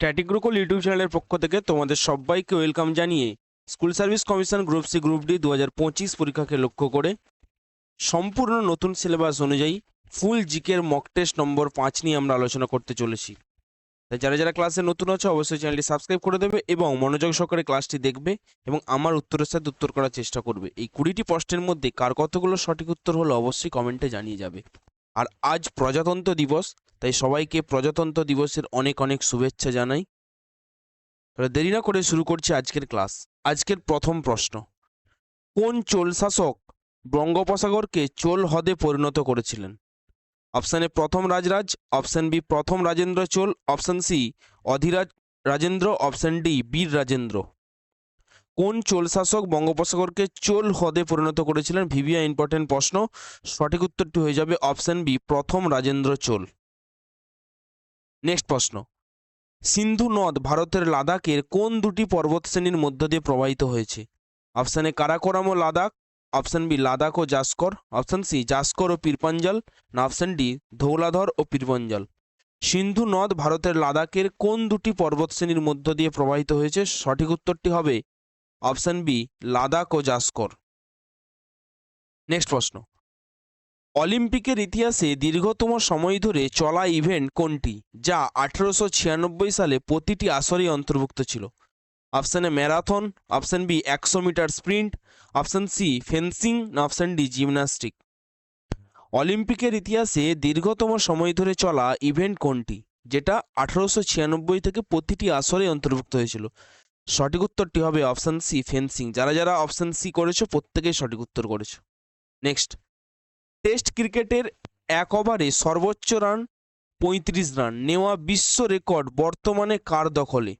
Static গ্রুকল YouTube চ্যানেলের পক্ষ থেকে তোমাদের সবাইকে ওয়েলকাম জানিয়ে school service commission group C group D দু হাজার পঁচিশ পরীক্ষাকে লক্ষ্য করে সম্পূর্ণ নতুন সিলেবাস অনুযায়ী ফুল জিকের মক টেস্ট নম্বর পাঁচ নিয়ে আমরা আলোচনা করতে চলেছি। তাই যারা যারা ক্লাসে নতুন আছে, অবশ্যই চ্যানেলটি সাবস্ক্রাইব করে দেবে এবং মনোযোগ সহকারে ক্লাসটি দেখবে এবং আমার উত্তরের সাথে উত্তর করার চেষ্টা করবে। এই কুড়িটি প্রশ্নের মধ্যে কার কতগুলো সঠিক উত্তর হলো অবশ্যই কমেন্টে জানিয়ে যাবে। আর আজ প্রজাতন্ত্র দিবস, তাই সবাইকে প্রজাতন্ত্র দিবসের অনেক অনেক শুভেচ্ছা জানাই। দেরি না করে শুরু করছি আজকের ক্লাস। আজকের প্রথম প্রশ্ন। কোন চোল শাসক বঙ্গোপসাগরকে চোল হ্রদে পরিণত করেছিলেন? অপশান প্রথম রাজরাজ, অপশান বি প্রথম Rajendra Chola, option C Adhiraja Rajendra, option D Vira Rajendra. কোন চোল শাসক বঙ্গোপসাগরকে চোল হ্রদে পরিণত করেছিলেন? ভিভিয়া ইম্পর্টেন্ট প্রশ্ন। সঠিক উত্তরটি হয়ে যাবে অপশন বি প্রথম রাজেন্দ্র চোল। নেক্সট প্রশ্ন। সিন্ধু নদ ভারতের লাদাখের কোন দুটি পর্বতশ্রেণীর মধ্য দিয়ে প্রবাহিত হয়েছে? অপশান এ কারাকোরাম ও লাদাখ। অপশান বি লাদাখ ও জাসকর। অপশান সি জাসকর ও পীরপাঞ্জাল। না অপশান ডি ধৌলাধর ও পীরপঞ্জাল। সিন্ধু নদ ভারতের লাদাখের কোন দুটি পর্বতশ্রেণীর মধ্য দিয়ে প্রবাহিত হয়েছে? সঠিক উত্তরটি হবে অপশান বি, লাদাখ ও জাসকর। নেক্সট প্রশ্ন। অলিম্পিকের ইতিহাসে দীর্ঘতম সময় ধরে চলা ইভেন্ট কোনটি, যা আঠেরোশো ছিয়ানব্বই সালে প্রতিটি আসরেই অন্তর্ভুক্ত ছিল? Option A, marathon, option B, একশো metre sprint, option C, fencing, না অপশান ডি, জিমন্যাস্টিক। অলিম্পিকের ইতিহাসে দীর্ঘতম সময় ধরে চলা ইভেন্ট কোনটি, যেটা আঠারোশো ছিয়ানব্বই থেকে প্রতিটি আসরে অন্তর্ভুক্ত হয়েছিল? সঠিক উত্তরটি হবে অপশান সি ফেন্সিং যারা যারা অপশান সি করেছ, প্রত্যেকেই সঠিক উত্তর করেছ। নেক্সট টেস্ট ক্রিকেটের এক ওভারে সর্বোচ্চ রান পঁয়ত্রিশ রান নেওয়া বিশ্ব রেকর্ড বর্তমানে কার দখলে?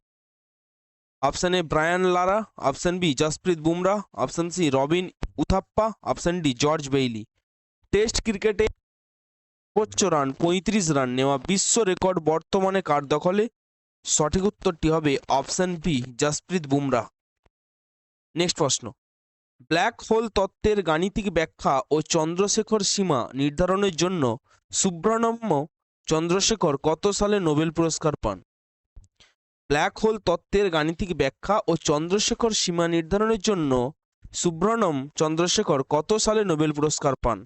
Option A Brian Lara option B Jasprit Bumrah option C Robin Uthappa option D George Bailey test ক্রিকেটে সর্বোচ্চ রান পঁয়ত্রিশ রান নেওয়া বিশ্ব রেকর্ড বর্তমানে কার দখলে? সঠিক উত্তরটি হবে option B, Jasprit Bumrah. Next প্রশ্ন। ব্ল্যাক হোল তত্ত্বের গাণিতিক ব্যাখ্যা ও চন্দ্রশেখর সীমা নির্ধারণের জন্য সুব্রহ্মণ্য চন্দ্রশেখর কত সালে নোবেল পুরস্কার পান? ব্ল্যাক হোল তত্ত্বের গাণিতিক ব্যাখ্যা ও চন্দ্রশেখর সীমা নির্ধারণের জন্য সুব্রহ্মণ্যম চন্দ্রশেখর কত সালে নোবেল পুরস্কার পান?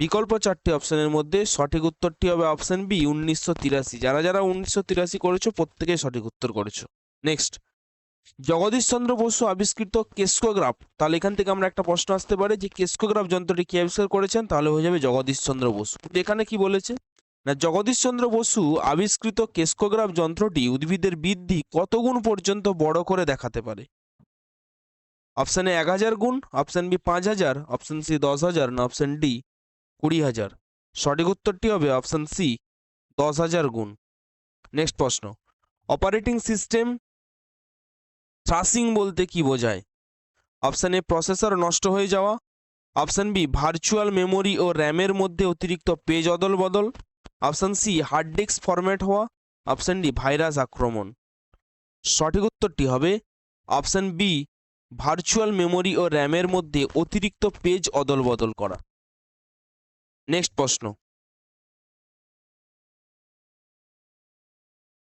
বিকল্প চারটি অপশনের মধ্যে সঠিক উত্তরটি হবে অপশন বি, উনিশশো তিরাশি। যারা যারা উনিশশো তিরাশি করেছ, প্রত্যেকেই সঠিক উত্তর করেছ। নেক্সট জগদীশচন্দ্র বসু আবিষ্কৃত কেস্কোগ্রাফ তাহলে এখান থেকে আমরা একটা প্রশ্ন আসতে পারে যে কেস্কোগ্রাফ যন্ত্রটি কে আবিষ্কার করেছেন? তাহলে হয়ে যাবে জগদীশচন্দ্র বসু। এখানে কি বলেছে? না, জগদীশচন্দ্র বসু আবিষ্কৃত কেস্কোগ্রাফ যন্ত্রটি উদ্ভিদের বৃদ্ধি কত গুণ পর্যন্ত বড় করে দেখাতে পারে? অপশন এ এক হাজার গুণ, অপশন বি পাঁচ হাজার, অপশন সি দশ হাজার, না, অপশন ডি কুড়ি হাজার। সঠিক উত্তরটি হবে অপশন সি, দশ হাজার গুণ। নেক্সট প্রশ্ন। অপারেটিং সিস্টেম থ্রাসিং বলতে কি বোঝায়? অপশান এ প্রসেসর নষ্ট হয়ে যাওয়া। অপশান বি, ভার্চুয়াল মেমোরি ও র্যামের মধ্যে অতিরিক্ত পেজ অদল বদল option C, hard disk format হওয়া। অপশান ডি, ভাইরাস আক্রমণ। সঠিক উত্তরটি হবে অপশান বি, ভার্চুয়াল মেমোরি ও র্যামের মধ্যে অতিরিক্ত পেজ অদল বদল করা। নেক্সট প্রশ্ন.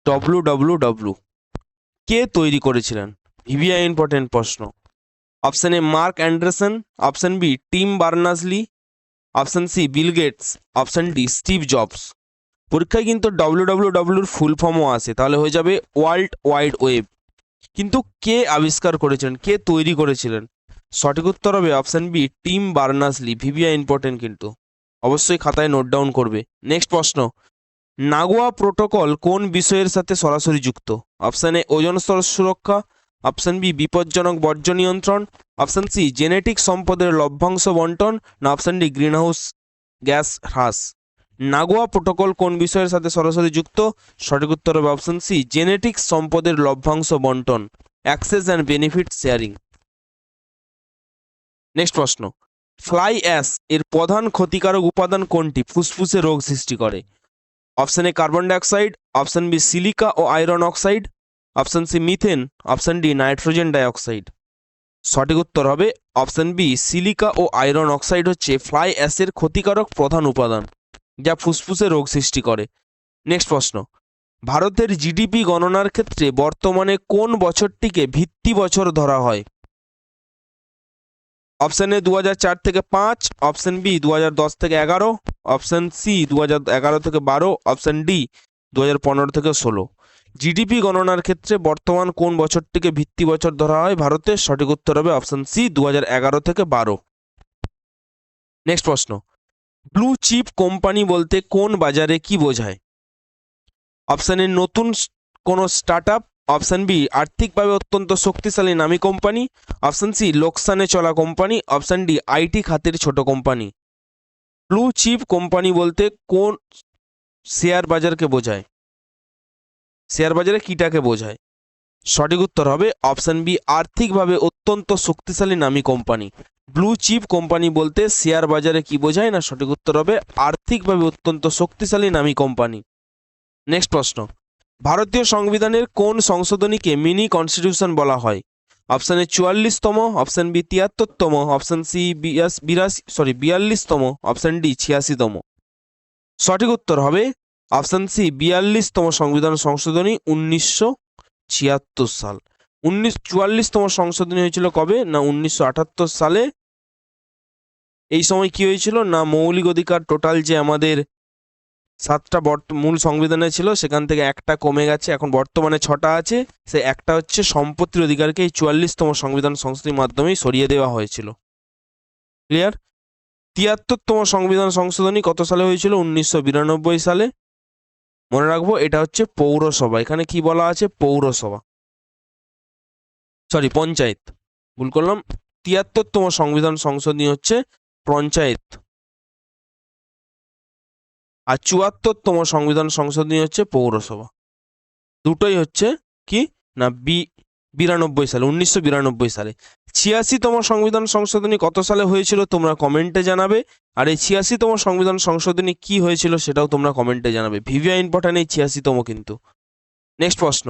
ডব্লু ডব্লু ডব্লু কে তৈরি করেছিলেন? ভিভিআই ইম্পর্টেন্ট প্রশ্ন. Option A Marc Andreessen option B Tim Berners Lee option C Bill Gates option D Steve Jobs পরীক্ষায় কিন্তু ডব্লু ডব্লিউ ডব্লুর ফুল ফর্মও আসে তাহলে হয়ে যাবে ওয়ার্ল্ড ওয়াইড ওয়েব কিন্তু কে আবিষ্কার করেছিলেন? কে তৈরি করেছিলেন? সঠিক উত্তর হবে option B Tim Berners Lee VVI important কিন্তু। অবশ্যই খাতায় নোট ডাউন করবে। নেক্সট প্রশ্ন। নাগোয়া প্রোটোকল কোন বিষয়ের সাথে সরাসরি যুক্ত? অপশন এ ওজন স্তর সুরক্ষা। অপশন বি বিপজ্জনক বর্জ্য নিয়ন্ত্রণ। অপশন সি জেনেটিক সম্পদের লভ্যাংশ বন্টন। না অপশন ডি গ্রিনহাউস গ্যাস হ্রাস। নাগোয়া প্রোটোকল কোন বিষয়ের সাথে সরাসরি যুক্ত? সঠিক উত্তর হবে অপশন সি জেনেটিক সম্পদের লভ্যাংশ বন্টন। Access and benefit sharing next প্রশ্ন। ফ্লাই অ্যাশ এর প্রধান ক্ষতিকারক উপাদান কোনটি? ফুসফুসে রোগ সৃষ্টি করে। Option A carbon dioxide option B silica O iron oxide option C methane option D nitrogen dioxide সঠিক উত্তর হবে অপশন বি সিলিকা ও আয়রন অক্সাইড হচ্ছে ফ্লাই অ্যাসের ক্ষতিকারক প্রধান উপাদান, যা ফুসফুসে রোগ সৃষ্টি করে। নেক্সট প্রশ্ন। ভারতের জিডিপি গণনার ক্ষেত্রে বর্তমানে কোন বছরটিকে ভিত্তি বছর ধরা হয়? অপশন এ দু থেকে পাঁচ। অপশন বি দু থেকে এগারো। অপশন সি দু থেকে বারো। অপশন ডি দু থেকে ষোলো। জিডিপি গণনার ক্ষেত্রে বর্তমান কোন বছরটিকে ভিত্তি বছর ধরা হয় ভারতের সঠিক উত্তর হবে অপশন সি দু থেকে বারো। নেক্সট প্রশ্ন। ব্লু চিপ কোম্পানি বলতে কোন বাজারে কি বোঝায়? অপশন এ নতুন কোনো স্টার্ট আপ অপশন বি আর্থিকভাবে অত্যন্ত শক্তিশালী নামী কোম্পানি। অপশান সি লোকসানে চলা কোম্পানি। অপশান ডি আইটি খাতের ছোট কোম্পানি। ব্লু চিপ কোম্পানি বলতে কোন শেয়ার বাজারকে বোঝায়? শেয়ার বাজারে কিটাকে বোঝায়? সঠিক উত্তর হবে অপশান বি আর্থিকভাবে অত্যন্ত শক্তিশালী নামী কোম্পানি। ব্লু চিপ কোম্পানি বলতে শেয়ার বাজারে কি বোঝায় না সঠিক উত্তর হবে আর্থিকভাবে অত্যন্ত শক্তিশালী নামী কোম্পানি। নেক্সট প্রশ্ন। ভারতীয় সংবিধানের কোন সংশোধনীকে মিনি কনস্টিটিউশন বলা হয়? অপশন চুয়াল্লিশতম, অপশন বি তিয়াত্তরতম, অপশন সি বিরাশি, সরি, বিয়াল্লিশতম, অপশন ডি ছিয়াশিতম। সঠিক উত্তর হবে অপশন সি বিয়াল্লিশতম সংবিধান সংশোধনী উনিশশো ছিয়াত্তর সাল। উনিশ, চুয়াল্লিশতম সংশোধনী হয়েছিল কবে? না উনিশশো আটাত্তর সালে? এই সময় কি হয়েছিল? না মৌলিক অধিকার টোটাল যে আমাদের সাতটা বর্ত, মূল সংবিধানে ছিল, সেখান থেকে একটা কমে গেছে, এখন বর্তমানে ছটা আছে, সে একটা হচ্ছে সম্পত্তির অধিকারকে এই চুয়াল্লিশতম সংবিধান সংশোধনীর মাধ্যমেই সরিয়ে দেওয়া হয়েছিল। ক্লিয়ার? তিয়াত্তরতম সংবিধান সংশোধনী কত সালে হয়েছিল? উনিশশো বিরানব্বই সালে। মনে রাখব, এটা হচ্ছে পৌরসভা, এখানে কি বলা আছে? পৌরসভা। সরি, পঞ্চায়েত। ভুল করলাম। তিয়াত্তরতম সংবিধান সংশোধনী হচ্ছে পঞ্চায়েত। আর চুয়াত্তরতম সংবিধান সংশোধনী হচ্ছে পৌরসভা। দুটোই হচ্ছে কি? না, বি, বিরানব্বই সালে, উনিশশো বিরানব্বই সালে। ছিয়াশিতম সংবিধান সংশোধনী কত সালে হয়েছিল তোমরা কমেন্টে জানাবে। আর এই ছিয়াশিতম সংবিধান সংশোধনী কি হয়েছিল সেটাও তোমরা কমেন্টে জানাবে। ভিভিআ ইম্পর্টেন্ট এই ছিয়াশিতম কিন্তু। নেক্সট প্রশ্ন।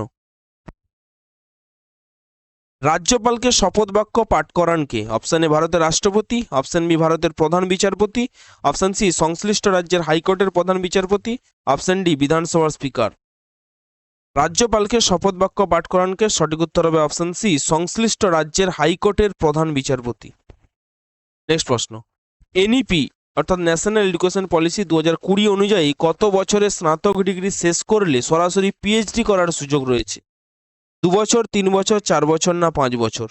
রাজ্যপালকে শপথ বাক্য পাঠ করান কে? অপশন এ ভারতের রাষ্ট্রপতি অপশন বি ভারতের প্রধান বিচারপতি অপশন সি সংশ্লিষ্ট রাজ্যের হাইকোর্টের প্রধান বিচারপতি অপশন ডি বিধানসভার স্পিকার। রাজ্যপালকে শপথ বাক্য পাঠ করানকে সঠিক উত্তর হবে অপশন সি সংশ্লিষ্ট রাজ্যের হাইকোর্টের প্রধান বিচারপতি। নেক্সট প্রশ্ন। এনইপি অর্থাৎ ন্যাশনাল এডুকেশন পলিসি দু হাজার কুড়ি অনুযায়ী কত বছরে স্নাতক ডিগ্রি শেষ করলে সরাসরি পিএইচডি করার সুযোগ রয়েছে? দু বছর তিন বছর, চার বছর না পাঁচ বছর?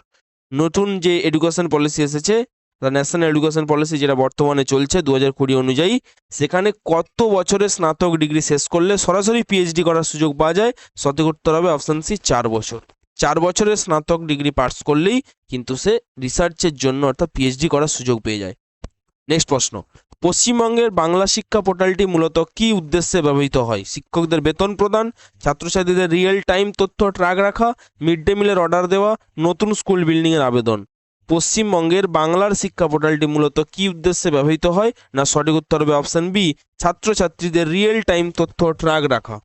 নতুন যে এডুকেশন পলিসি এসেছে ন্যাশনাল এডুকেশন পলিসি যেটা বর্তমানে চলছে দু হাজার কুড়ি অনুযায়ী, সেখানে কত বছরে স্নাতক ডিগ্রি শেষ করলে সরাসরি পিএইচডি করার সুযোগ পাওয়া যায়? সঠিক উত্তর হবে অপশন সি চার বছর। চার বছরের স্নাতক ডিগ্রি পাস করলেই কিন্তু সে রিসার্চের জন্য অর্থাৎ পিএইচডি করার সুযোগ পেয়ে যায়। নেক্সট প্রশ্ন। পশ্চিমবঙ্গের বাংলা শিক্ষা পোর্টালটি মূলত কী উদ্দেশ্যে ব্যবহৃত হয়? শিক্ষকদের বেতন প্রদান, ছাত্রছাত্রীদের রিয়েল টাইম তথ্য ট্র্যাক রাখা মিড ডে মিলের অর্ডার দেওয়া, নতুন স্কুল বিল্ডিংয়ের আবেদন। পশ্চিমবঙ্গের বাংলার শিক্ষা পোর্টালটি মূলত কী উদ্দেশ্যে ব্যবহৃত হয় না সঠিক উত্তর হবে অপশন বি ছাত্রছাত্রীদের রিয়েল টাইম তথ্য ট্র্যাক রাখা?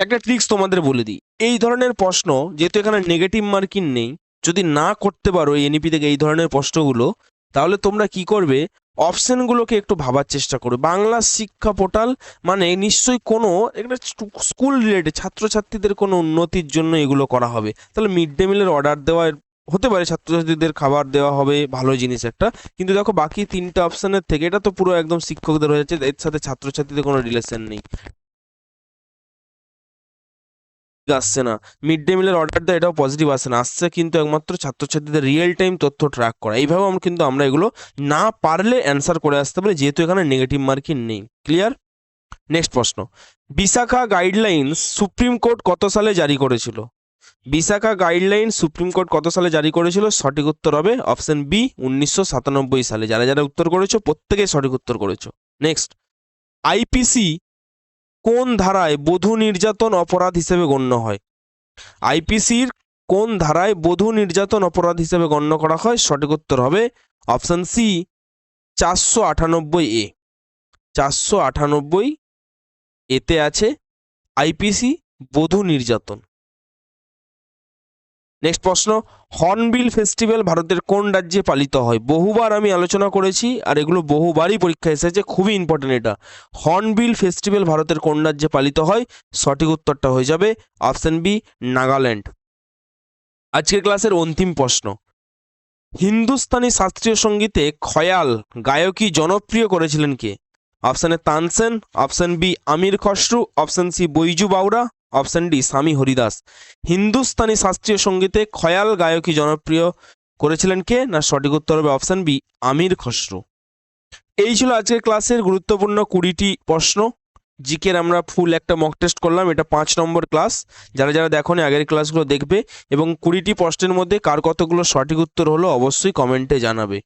একটা ট্রিক্স তোমাদের বলে দিই। এই ধরনের প্রশ্ন, যেহেতু এখানে নেগেটিভ মার্কিং নেই, যদি না করতে পারো এনইপি থেকে এই ধরনের প্রশ্নগুলো তাহলে তোমরা কি করবে? অপশনগুলোকে একটু ভাবার চেষ্টা করবে বাংলা শিক্ষা পোর্টাল মানে নিশ্চয়ই কোনো একটা স্কুল রিলেটেড ছাত্রছাত্রীদের কোনো উন্নতির জন্য এগুলো করা হবে। তাহলে মিড ডে মিলের অর্ডার দেওয়া হতে পারে ছাত্রছাত্রীদের খাবার দেওয়া হবে, ভালো জিনিস একটা। কিন্তু দেখো বাকি তিনটা অপশনের থেকে এটা তো পুরো একদম শিক্ষকদের হয়ে যাচ্ছে, এর সাথে ছাত্রছাত্রীদের কোনো রিলেশন নেই। আসছে না। মিড ডে মিলের অর্ডার দেয় এটাও পজিটিভ আসছে না। আসছে কিন্তু একমাত্র ছাত্রছাত্রীদের রিয়েল টাইম তথ্য ট্র্যাক করা। এইভাবে আমরা কিন্তু আমরা এগুলো না পারলে অ্যান্সার করে আসতে পারি, যেহেতু এখানে নেগেটিভ মার্কিং নেই। ক্লিয়ার নেক্সট প্রশ্ন। বিশাখা গাইডলাইন্স সুপ্রিম কোর্ট কত সালে জারি করেছিল? বিশাখা গাইডলাইন সুপ্রিম কোর্ট কত সালে জারি করেছিল? সঠিক উত্তর হবে অপশন বি উনিশশো সাতানব্বই সালে। যারা যারা উত্তর করেছ, প্রত্যেকেই সঠিক উত্তর করেছ। নেক্সট আইপিসি কোন ধারায় বধূ নির্যাতন অপরাধ হিসেবে গণ্য হয়? আইপিসির কোন ধারায় বধূ নির্যাতন অপরাধ হিসেবে গণ্য করা হয়? সঠিক উত্তর হবে অপশান সি, চারশো আটানব্বই এ। চারশো আটানব্বই এতে আছে আইপিসি বধূ নির্যাতন। নেক্সট প্রশ্ন হর্নবিল ফেস্টিভ্যাল ভারতের কোন রাজ্যে পালিত হয়? বহুবার আমি আলোচনা করেছি আর এগুলো বহুবারই পরীক্ষা এসেছে, খুবই ইম্পর্টেন্ট এটা। হর্নবিল ফেস্টিভ্যাল ভারতের কোন রাজ্যে পালিত হয়? সঠিক উত্তরটা হয়ে যাবে অপশন বি নাগাল্যান্ড আজকের ক্লাসের অন্তিম প্রশ্ন। হিন্দুস্তানি শাস্ত্রীয় সঙ্গীতে খয়াল গায়কী জনপ্রিয় করেছিলেন কে? Option Tansen option B Amir Khusrau option C Baiju Bawra option D, Swami Haridas. Hindustani শাস্ত্রীয় সঙ্গীতে খয়াল গায়কী জনপ্রিয় করেছিলেন কে? না, সঠিক উত্তর হবে অপশন বি, আমির খসরু। এই ছিল আজকের ক্লাসের গুরুত্বপূর্ণ কুড়িটি প্রশ্ন। জিকের আমরা ফুল একটা মক টেস্ট করলাম, এটা পাঁচ নম্বর ক্লাস। যারা যারা দেখোনি আগের ক্লাসগুলো দেখবে, এবং কুড়িটি প্রশ্নের মধ্যে কার কতগুলো সঠিক উত্তর হলো অবশ্যই কমেন্টে জানাবে।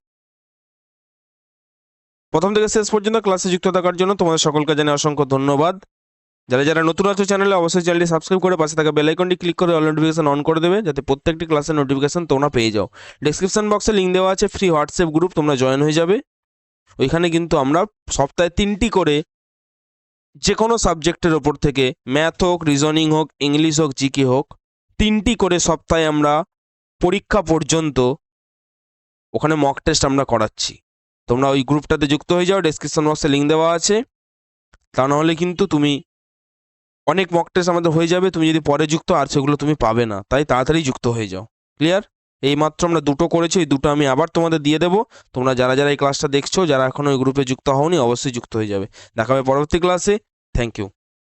প্রথম থেকে শেষ পর্যন্ত ক্লাসে যুক্ত থাকার জন্য তোমাদের সকলকে জানাই অসংখ্য ধন্যবাদ। যারা যারা নতুন আছো চ্যানেলে অবশ্যই চ্যানেলটি সাবস্ক্রাইব করে পাশে থাকা বেল আইকনটি ক্লিক করে অল নোটিফিকেশন অন করে দেবে, যাতে প্রত্যেকটি ক্লাসের নোটিফিকেশন তোমরা পেয়ে যাও। ডেসক্রিপশন বক্সে লিঙ্ক দেওয়া আছে ফ্রি হোয়াটসঅ্যাপ গ্রুপ তোমরা জয়েন হয়ে যাবে। ওইখানে কিন্তু আমরা সপ্তাহে তিনটি করে যে কোনো সাবজেক্টের ওপর থেকে ম্যাথ হোক রিজনিং হোক ইংলিশ হোক জিকে হোক, তিনটি করে সপ্তাহে আমরা পরীক্ষা পর্যন্ত ওখানে মক টেস্ট আমরা করাচ্ছি। তোমরা ওই গ্রুপটাতে যুক্ত হয়ে যাও ডেসক্রিপশন বক্সে লিঙ্ক দেওয়া আছে। তা নাহলে কিন্তু তুমি অনেক মক টেস্ট আমাদের হয়ে যাবে, তুমি যদি পরে যুক্ত আর সেগুলো তুমি পাবে না। তাই তাড়াতাড়ি যুক্ত হয়ে যাও। ক্লিয়ার এই মাত্র আমরা দুটো করেছি, ওই দুটো আমি আবার তোমাদের দিয়ে দেবো। তোমরা যারা যারা এই ক্লাসটা দেখছ, যারা এখনও ওই গ্রুপে যুক্ত হওনি, অবশ্যই যুক্ত হয়ে যাবে। দেখা হবে পরবর্তী ক্লাসে থ্যাংক ইউ